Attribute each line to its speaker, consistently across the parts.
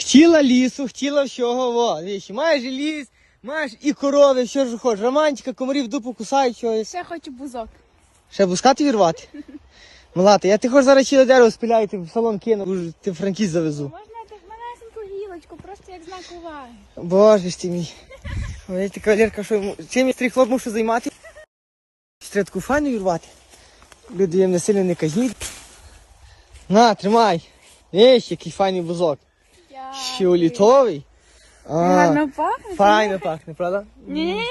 Speaker 1: Хотіла лісу, хотіла всього, во, віщі. Маєш і ліс, маєш і корови, що ж хочеш. Романтика, комарів дупу кусають, що
Speaker 2: Ще хочу бузок.
Speaker 1: Ще бускати вірвати? Млата, я ти хоч зараз ціле дерево спіляю, ти в салон кину, ти франкіст завезу.
Speaker 2: Можна так малесеньку гілочку, просто як знак уваги.
Speaker 1: Боже ж ти мій. Ой, ти кавалерка, що йому. Чим я стрій хлоп мушу займати? Таку файну вірвати. Люди їм не сильно не кажіть. На, тримай. Єш, який файний бузок. Фіолітовий.
Speaker 2: Гарно пахне.
Speaker 1: Файно пахне, правда?
Speaker 2: Ні,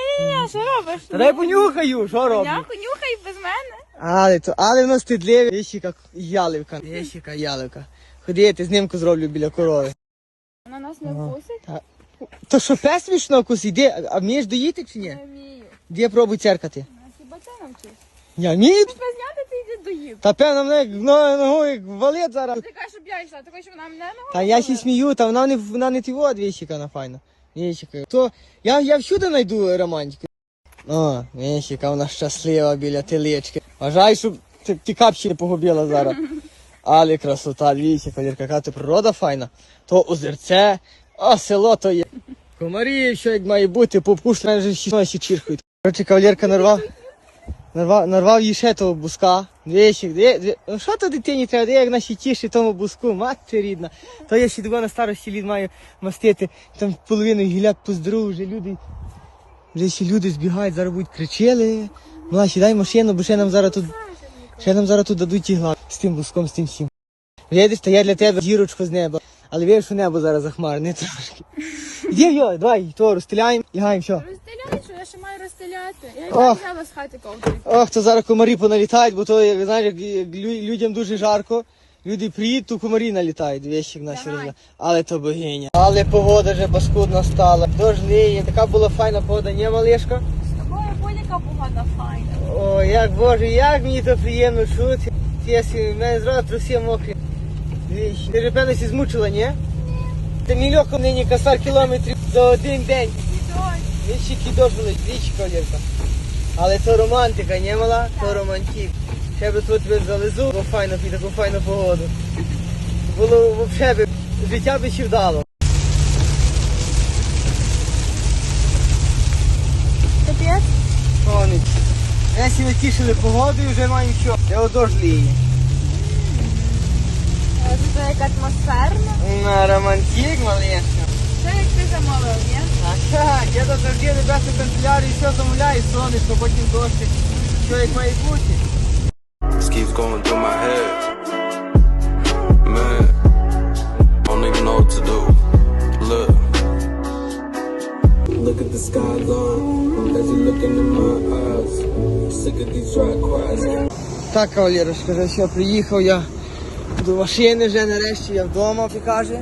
Speaker 2: що робиш?
Speaker 1: Та дай понюхаю, що роблю?
Speaker 2: Няку, нюхай без мене.
Speaker 1: Але то, але воно стидливе. Яка яливка. Яка яливка. Ходи, я ти знімку зроблю біля корови.
Speaker 2: Вона нас не вкусить.
Speaker 1: То що пес смішно кус, іди, а вмієш доїти чи ні?
Speaker 2: Не вмію.
Speaker 1: Де пробуй церкати?
Speaker 2: А хіба це навчиш?
Speaker 1: Я вмію?
Speaker 2: Тебе зняти, ти йди доїв.
Speaker 1: Та певно мене як но- ногою як валить зараз.
Speaker 2: Ти кажеш, щоб ти хочеш, вона мене ногою
Speaker 1: Та я ще смію, та вона не вона не тіво двічка на файна. Віщика. То я, я всюди знайду романтику. О, віщика, вона щаслива біля телечки. Вважай, щоб ти, ти капчі не погубила зараз. Але красота, віщика, яка ти природа файна. То озерце, а село то є. Комарі, що як має бути, попку ж вже всі ночі чіркають. Короче, кавалерка нарвав. Нарвав, нарвав їй ще того бузка. Двічик, де, де, ну що то дитині треба, як наші тіші тому бузку, мати рідна. То я ще на старості літ маю мастити, там половину гіляк поздору, вже люди, вже ще люди збігають, зараз будуть кричали. Мала, сідай в машину, бо ще нам зараз тут, ще нам зараз тут дадуть тігла з тим бузком, з тим всім. Видиш, то я для тебе зірочку з неба, але віриш, що небо зараз захмарне трошки. Іди, йо, давай, то розстріляємо, лягаємо, все.
Speaker 2: Розстріляй, що я ще маю розстріляти. Я
Speaker 1: Ох.
Speaker 2: взяла з хати ковдри.
Speaker 1: Ох, то зараз комарі поналітають, бо то, як знаєш, як, як лю- людям дуже жарко. Люди приїдуть, то комарі налітають, вещик наші
Speaker 2: Давай.
Speaker 1: розля. Але то богиня. Але погода вже паскудна стала. Дощ ліє, така була файна погода, не малишка?
Speaker 2: З тобою будь-яка погода файна.
Speaker 1: О, як боже, як мені то приємно чути. Я сі- в мене зразу труси мокрі. Ти вже певно сі змучила, ні? Ти мій льохом нині косар кілометрів за один день. Вічі дощ були, вічі кавалерка. Але то романтика, не мала? То романтик. Ще би тут тебе залезу, бо файно під таку файну погоду. Було взагалі життя би ще вдало.
Speaker 2: Капець.
Speaker 1: Вони. Ми не тішили погодою, вже маємо що. Я дощ ліє.
Speaker 2: Це як атмосферно.
Speaker 1: На романтик, малешка.
Speaker 2: Це як ти замовив, ні?
Speaker 1: А так, я до завжди небесну канцелярію все замовляю, сонечко, потім дощик. Що як має бути?
Speaker 3: Keeps going through my head. Man, don't even know what to do. Look. Look at the sky, Lord, as you look into my eyes. Sick of these dry cries.
Speaker 1: Так, кавалерочка, вже все, приїхав я до машини, вже нарешті я вдома, ти каже.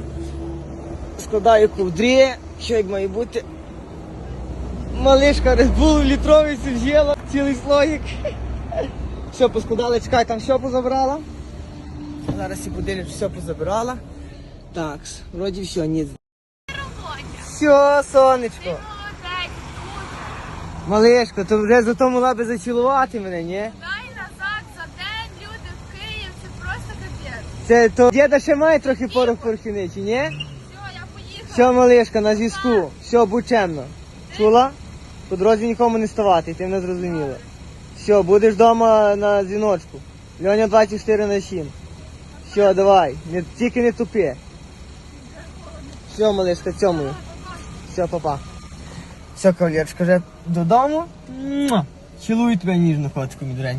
Speaker 1: Складаю ковдрі, що як має бути. Малишка Bull літровий сів'єла, цілий слоїк. Все поскладали, чекай, там все позабрала. Зараз і подивлюсь, все позабирала. Так, вроді все, ні. Все, сонечко. Малишко, то вже зато могла би зацілувати мене, ні?
Speaker 2: дай назад за день люди в Київ, це просто капець.
Speaker 1: Це то діда ще має трохи порох порохівничі, ні?
Speaker 2: Все, я поїхала.
Speaker 1: Все, малишка, на зв'язку. Все, будь чемно. Чула? По дорозі нікому не ставати, ти мене зрозуміла. Все, будеш вдома на дзвіночку. Льоня 24 на 7. Все, давай. Не, тільки не тупи. Все, малишка, цьомую. Все, папа. Все, кавалерочка, вже додому. Цілую тебе ніжно, котику, мій.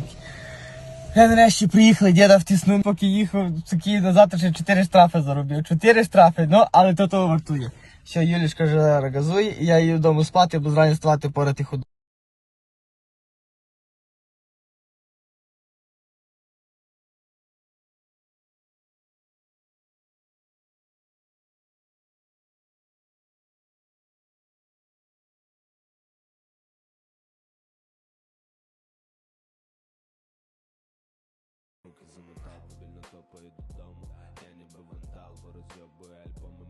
Speaker 1: Я нарешті приїхали, діда втіснув, поки їхав, такі на завтра ще 4 штрафи заробив. 4 штрафи, ну, але то того вартує. Все, Юлічка вже газує, і я їду вдома спати, бо зрані ставати порати ходу. поїду додому. Я ніби вантал, бо розйобую альбоми.